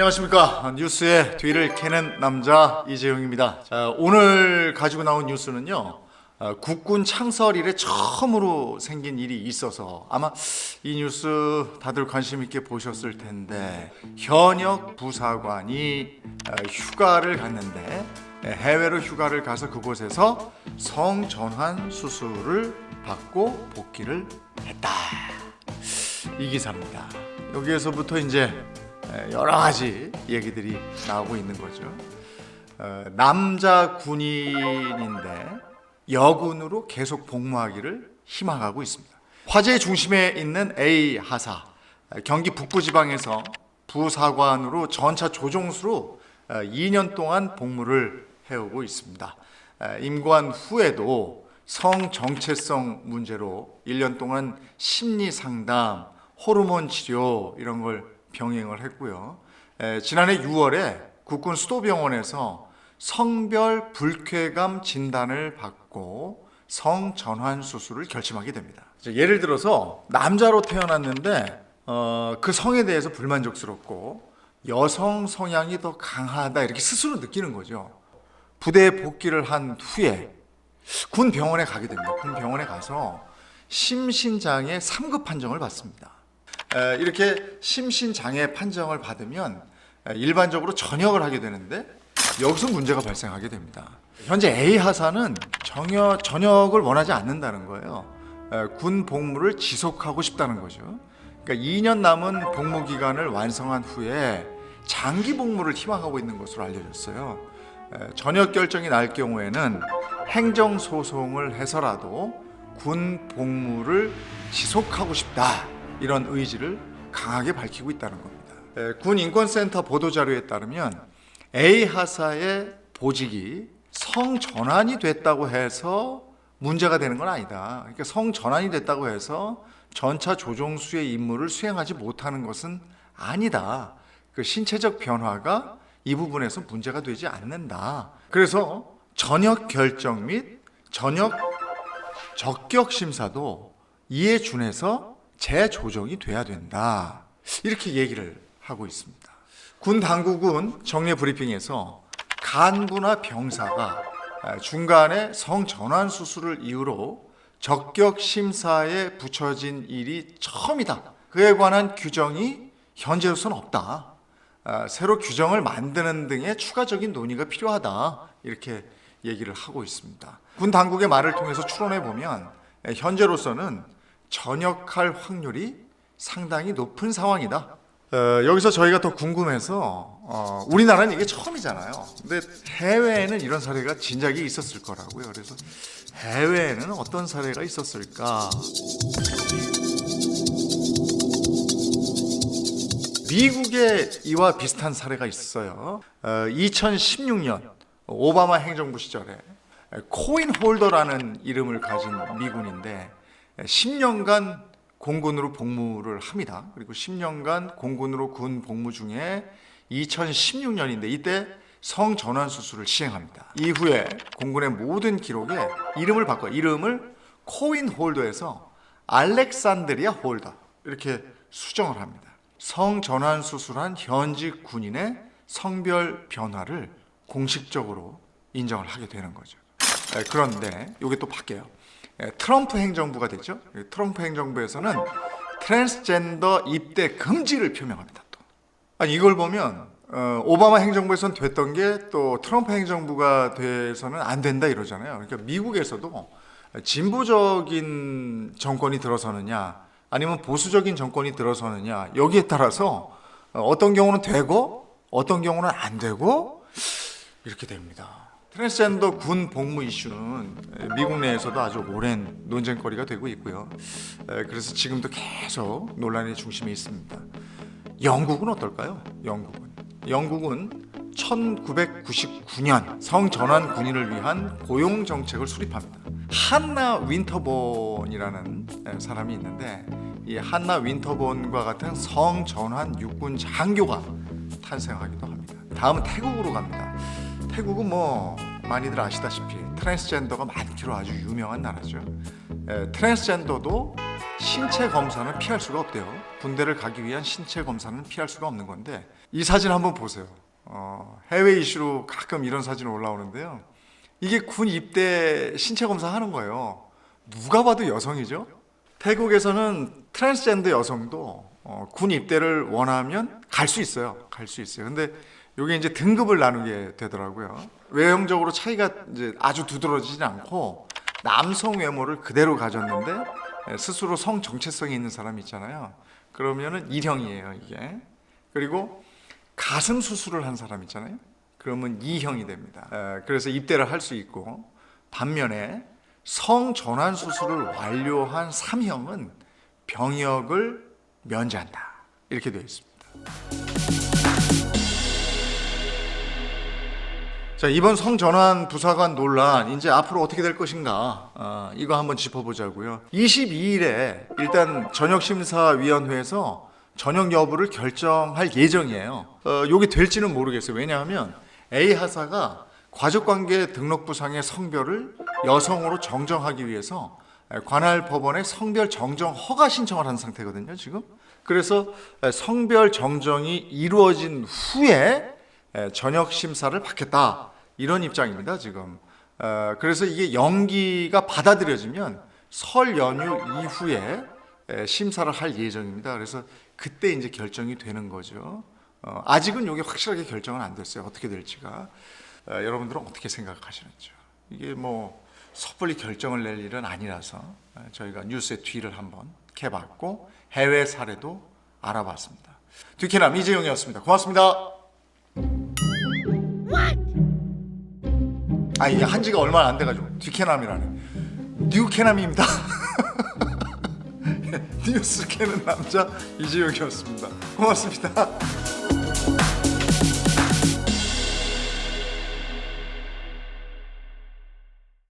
안녕하십니까 뉴스의 뒤를 캐는 남자 이재용입니다. 자, 오늘 가지고 나온 뉴스는요. 어, 국군 창설 이래 처음으로 생긴 일이 있어서 아마 이 뉴스 다들 관심 있게 보셨을 텐데 현역 부사관이 어, 휴가를 갔는데 예, 해외로 휴가를 가서 그곳에서 성전환 수술을 받고 복귀를 했다. 이 기사입니다. 여기에서부터 이제 여러 가지 얘기들이 나오고 있는 거죠. 어, 남자 군인인데 여군으로 계속 복무하기를 희망하고 있습니다. 화제의 중심에 있는 A 하사 경기 북부 지방에서 부사관으로 전차 조종수로 어, 2년 동안 복무를 해오고 있습니다. 어, 임관 후에도 성 정체성 문제로 1년 동안 심리 상담, 호르몬 치료 이런 걸 병행을 했고요. 에, 지난해 6월에 국군 수도병원에서 성별 불쾌감 진단을 받고 성전환 수술을 결심하게 됩니다. 예를 들어서 남자로 태어났는데 어, 그 성에 대해서 불만족스럽고 여성 성향이 더 강하다 이렇게 스스로 느끼는 거죠. 부대에 복귀를 한 후에 군 병원에 가게 됩니다. 군 병원에 가서 심신장애 3급 판정을 받습니다. 에, 이렇게 심신장애 판정을 받으면 에, 일반적으로 전역을 하게 되는데 여기서 문제가 발생하게 됩니다. 현재 A 하사는 전역, 전역을 원하지 않는다는 거예요. 에, 군 복무를 지속하고 싶다는 거죠. 그러니까 2년 남은 복무 기간을 완성한 후에 장기 복무를 희망하고 있는 것으로 알려졌어요. 에, 전역 결정이 날 경우에는 행정 소송을 해서라도 군 복무를 지속하고 싶다 이런 의지를 강하게 밝히고 있다는 겁니다. 에, 군 인권센터 보도 자료에 따르면 A 하사의 보직이 성 전환이 됐다고 해서 문제가 되는 건 아니다. 그러니까 성 전환이 됐다고 해서 전차 조종수의 임무를 수행하지 못하는 것은 아니다. 그 신체적 변화가 이 부분에서 문제가 되지 않는다. 그래서 전역 결정 및 전역 적격 심사도 이에 준해서 재조정이 돼야 된다. 이렇게 얘기를 하고 있습니다. 군 당국은 정례 브리핑에서 간부나 병사가 중간에 성전환 수술을 이유로 적격 심사에 붙여진 일이 처음이다. 그에 관한 규정이 현재로서는 없다. 아, 새로 규정을 만드는 등의 추가적인 논의가 필요하다. 이렇게 얘기를 하고 있습니다. 군 당국의 말을 통해서 추론해 보면 에, 현재로서는 전역할 확률이 상당히 높은 상황이다. 어, 여기서 저희가 더 궁금해서 어, 우리나라는 이게 처음이잖아요. 근데 해외에는 이런 사례가 진작에 있었을 거라고요. 그래서 해외에는 어떤 사례가 있었을까? 미국에 이와 비슷한 사례가 있어요. 어, 2016년 오바마 행정부 시절에 코인 홀더라는 이름을 가진 미군인데 10년간 공군으로 복무를 합니다. 그리고 10년간 공군으로 군 복무 중에 2016년인데 이때 성전환 수술을 시행합니다. 이후에 공군의 모든 기록에 이름을 바꿔 이름을 코인 홀더에서 알렉산드리아 홀더 이렇게 수정을 합니다. 성전환 수술한 현직 군인의 성별 변화를 공식적으로 인정을 하게 되는 거죠. 에, 그런데 이게 또 바뀌어요. 에, 트럼프 행정부가 됐죠. 이 트럼프 행정부에서는 트랜스젠더 입대 금지를 표명합니다. 또 아니 이걸 보면 어, 오바마 행정부에서는 됐던 게 또 트럼프 행정부가 돼서는 안 된다 이러잖아요. 그러니까 미국에서도 진보적인 정권이 들어서느냐 아니면 보수적인 정권이 들어서느냐 여기에 따라서 어떤 경우는 되고 어떤 경우는 안 되고 이렇게 됩니다. 트랜스젠더 군 복무 이슈는 미국 내에서도 아주 오랜 논쟁거리가 되고 있고요. 에, 그래서 지금도 계속 논란의 중심에 있습니다. 영국은 어떨까요? 영국은 영국은 1999년 성전환 군인을 위한 고용 정책을 수립합니다. 한나 윈터본이라는 사람이 있는데 이 한나 윈터본과 같은 성전환 육군 장교가 탄생하기도 합니다. 다음은 태국으로 갑니다. 태국은 뭐 많이들 아시다시피 트랜스젠더가 많기로 아주 유명한 나라죠. 에, 트랜스젠더도 신체 검사는 피할 수가 없대요. 군대를 가기 위한 신체 검사는 피할 수가 없는 건데 이 사진 한번 보세요. 어, 해외 이슈로 가끔 이런 사진 올라오는데요. 이게 군 입대 신체 검사 하는 거예요. 누가 봐도 여성이죠. 태국에서는 트랜스젠더 여성도 어, 군 입대를 원하면 갈 수 있어요. 갈 수 있어요. 근데 이게 이제 등급을 나누게 되더라고요. 외형적으로 차이가 이제 아주 두드러지진 않고 남성 외모를 그대로 가졌는데 에, 스스로 성 정체성이 있는 사람이 있잖아요. 그러면은 일형이에요, 이게. 그리고 가슴 수술을 한 사람 있잖아요. 그러면 2형이 됩니다. 에, 그래서 입대를 할 수 있고 반면에 성 전환 수술을 완료한 3형은 병역을 면제한다. 이렇게 되어 있습니다. 자 이번 성전환 부사관 논란 이제 앞으로 어떻게 될 것인가 어, 이거 한번 짚어보자고요. 22일에 일단 전역심사위원회에서 전역 여부를 결정할 예정이에요. 어, 이게 될지는 모르겠어요. 왜냐하면 A 하사가 과적관계 등록부상의 성별을 여성으로 정정하기 위해서 관할 법원에 성별 정정 허가 신청을 한 상태거든요. 지금 그래서 성별 정정이 이루어진 후에 전역 심사를 받겠다 이런 입장입니다. 지금 어, 그래서 이게 연기가 받아들여지면 설 연휴 이후에 에, 심사를 할 예정입니다. 그래서 그때 이제 결정이 되는 거죠. 어, 아직은 이게 확실하게 결정은 안 됐어요. 어떻게 될지가 어, 여러분들은 어떻게 생각하시는지요? 이게 뭐 섣불리 결정을 낼 일은 아니라서 어, 저희가 뉴스의 뒤를 한번 캐봤고 해외 사례도 알아봤습니다. 뒤캐남 이재용이었습니다. 고맙습니다. 아 이게 한지가 얼마 안 돼가지고 뒤캐남이라네. 뉴캐남입니다. 뉴스 캐는 남자 이재용이었습니다. 고맙습니다.